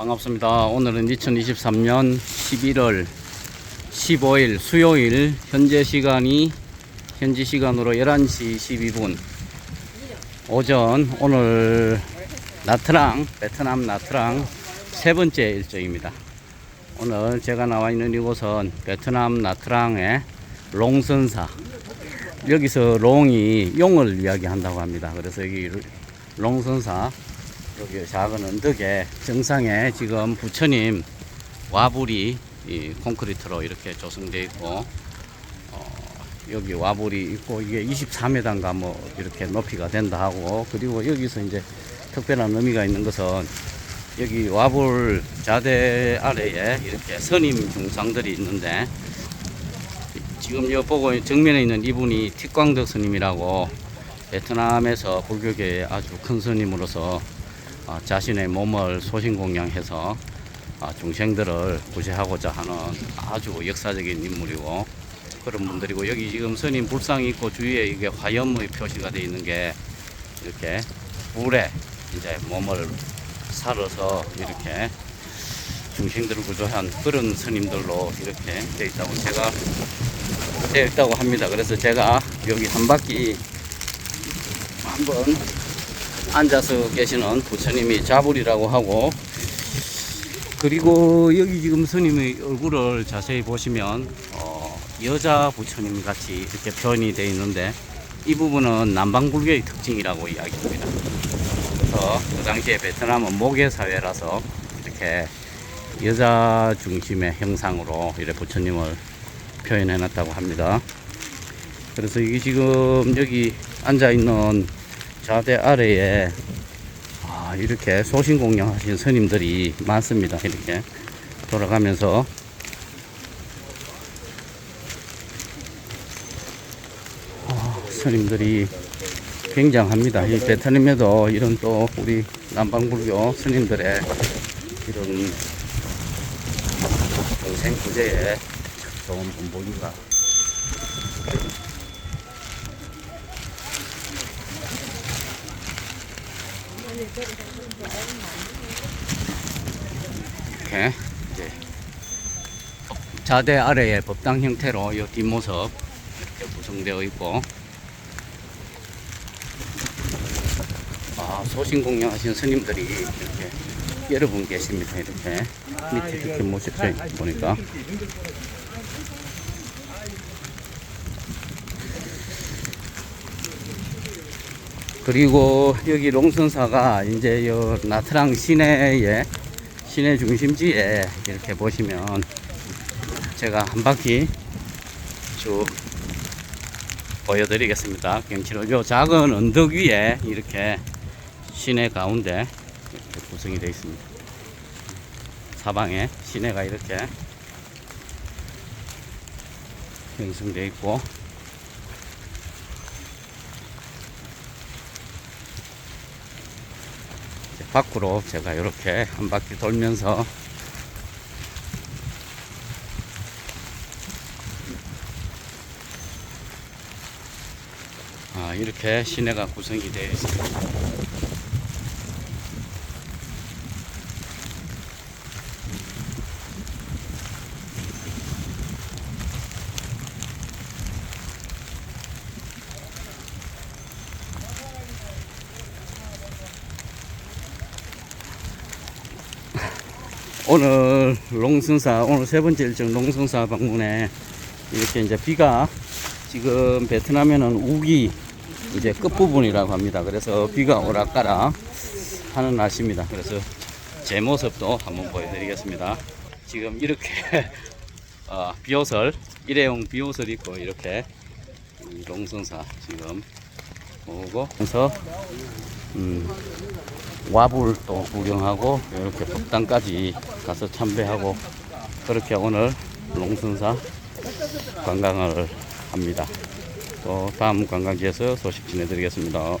반갑습니다. 오늘은 2023년 11월 15일 수요일 현재 시간이 현지 시간으로 11시 12분 오전 오늘 나트랑 베트남 나트랑 세 번째 일정입니다. 오늘 제가 나와 있는 이곳은 베트남 나트랑의 롱선사 여기서 롱이 용을 이야기한다고 합니다. 그래서 여기 롱선사 여기 작은 언덕에 정상에 지금 부처님 와불이 이 콘크리트로 이렇게 조성되어 있고 어, 여기 와불이 있고 이게 24m인가 뭐 이렇게 높이가 된다 하고 그리고 여기서 이제 특별한 의미가 있는 것은 여기 와불 자대 아래에 이렇게 선임 중상들이 있는데 지금 여기 보고 정면에 있는 이분이 틱광덕 스님이라고 베트남에서 불교계의 아주 큰 스님으로서 아, 자신의 몸을 소신공양해서 아, 중생들을 구제하고자 하는 아주 역사적인 인물이고 그런 분들이고 여기 지금 스님 불상이 있고 주위에 이게 화염의 표시가 되어 있는 게 이렇게 불에 이제 몸을 살아서 이렇게 중생들을 구조한 그런 스님들로 이렇게 되어 있다고 제가 되어 있다고 합니다. 그래서 제가 여기 한 바퀴 한번 앉아서 계시는 부처님이 자불이라고 하고 그리고 여기 지금 스님의 얼굴을 자세히 보시면 어, 여자 부처님 같이 이렇게 표현이 되어 있는데 이 부분은 남방불교의 특징이라고 이야기합니다. 그래서 그 당시에 베트남은 모계 사회라서 이렇게 여자 중심의 형상으로 이렇게 부처님을 표현해 놨다고 합니다. 그래서 이게 지금 여기 앉아 있는 자대 아래에 아, 이렇게 소신공양 하신 스님들이 많습니다. 이렇게 돌아가면서 아, 스님들이 굉장합니다. 이 베트남에도 이런 또 우리 남방불교 스님들의 이런 동생 구제에 좋은 본보기가 이렇게 이제 자대 아래에 법당 형태로 이 뒷모습 이렇게 구성되어 있고. 아, 소신 공양하신 스님들이 이렇게 여러 분 계십니다. 이렇게. 밑에 이렇게 모습을 보니까 그리고 여기 롱선사가 이제 요 나트랑 시내에 시내 중심지에 이렇게 보시면 제가 한 바퀴 쭉 보여드리겠습니다. 경치로 요 작은 언덕 위에 이렇게 시내 가운데 이렇게 구성이 되어 있습니다. 사방에 시내가 이렇게 형성되어 있고 이제 밖으로 제가 이렇게 한 바퀴 돌면서 아, 이렇게 시내가 구성이 되어 있습니다. 오늘 롱승사 오늘 세 번째 일정 롱승사 방문에 이렇게 이제 비가 지금 베트남에는 우기 이제 끝부분이라고 합니다. 그래서 비가 오락가락 하는 날씨입니다. 그래서 제 모습도 한번 보여드리겠습니다. 지금 이렇게 어, 비옷을 일회용 비옷을 입고 이렇게 이 롱승사 지금 오고 그래서 음, 와불 또 구경하고 이렇게 법당까지 가서 참배하고 그렇게 오늘 롱순사 관광을 합니다. 또 다음 관광지에서 소식 전해드리겠습니다.